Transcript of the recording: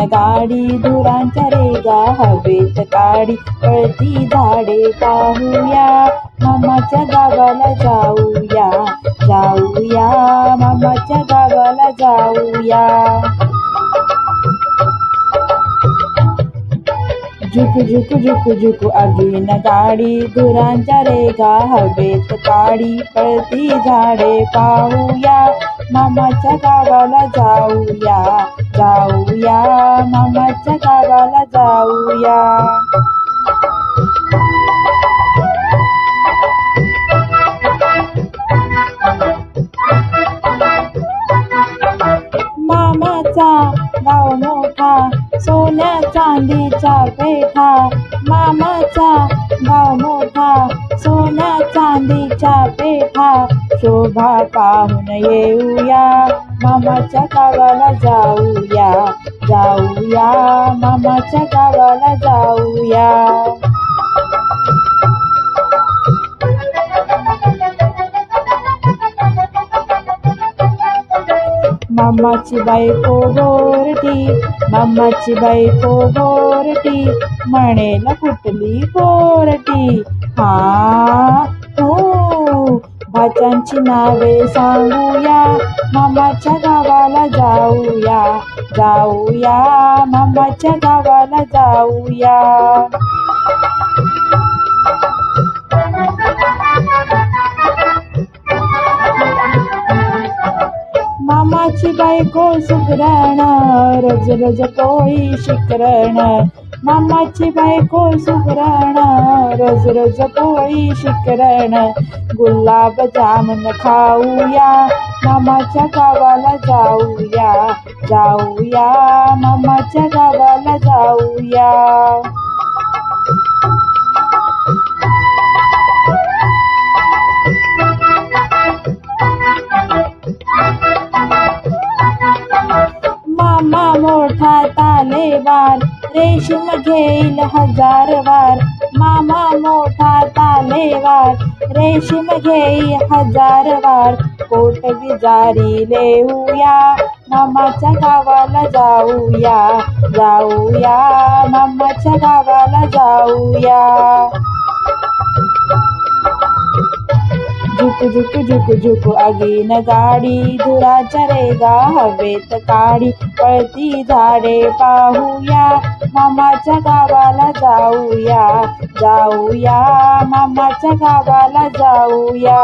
गाडी धुरांच्या रेगा हवेत काडी पळती झाडे पाहूया. मामाच्या गावाला जाऊया जाऊया. मामाच्या गावाला जाऊया. झुक झुक झुक झुक अगीन गाडी. धुरांच्या रेगा हवेत काडी पळती झाडे पाहूया. मामाच्या गावाला जाऊया जाऊया. मामाच्या गावाला जाऊया. मामाचा गाव मोठा सोन्या चांदीचा पेठा मामाचा भाव मोठा. सोन्या चांदीचा पेठा शोभा पाहून येऊया. मामाच्या गावाला जाऊया जाऊया. मामाच्या गावाला जाऊया. मामाची बायको गोरटी मामाची बायको गोरटी म्हणेल कुठली गोरटी हा हो भाच्यांची नावे सांगूया मामाच्या गावाला जाऊया जाऊया मामाच्या गावाला जाऊया मामाची बायको सुगरण रोज रोज पोळी शिकरण मामाची बायको सुगरण रोज रोज पोळी शिकरण गुलाब जामन खाऊया मामाच्या गावाला जाऊया जाऊया मामाच्या गावाला जाऊया. मोठा तालेवार रेशीम घेईल हजार वार. मामा मोठा तालेवार रेशीम घेई हजार वार. कोट बिजारी लेऊया मामाच्या गावाला जाऊया जाऊया मामाच्या गावाला जाऊया. झुक झुक झुक अगीन गाडी धुराच्या रेगा हवेत काढी पळती झाडे पाहूया मामाच्या गावाला जाऊया जाऊया मामाच्या गावाला जाऊया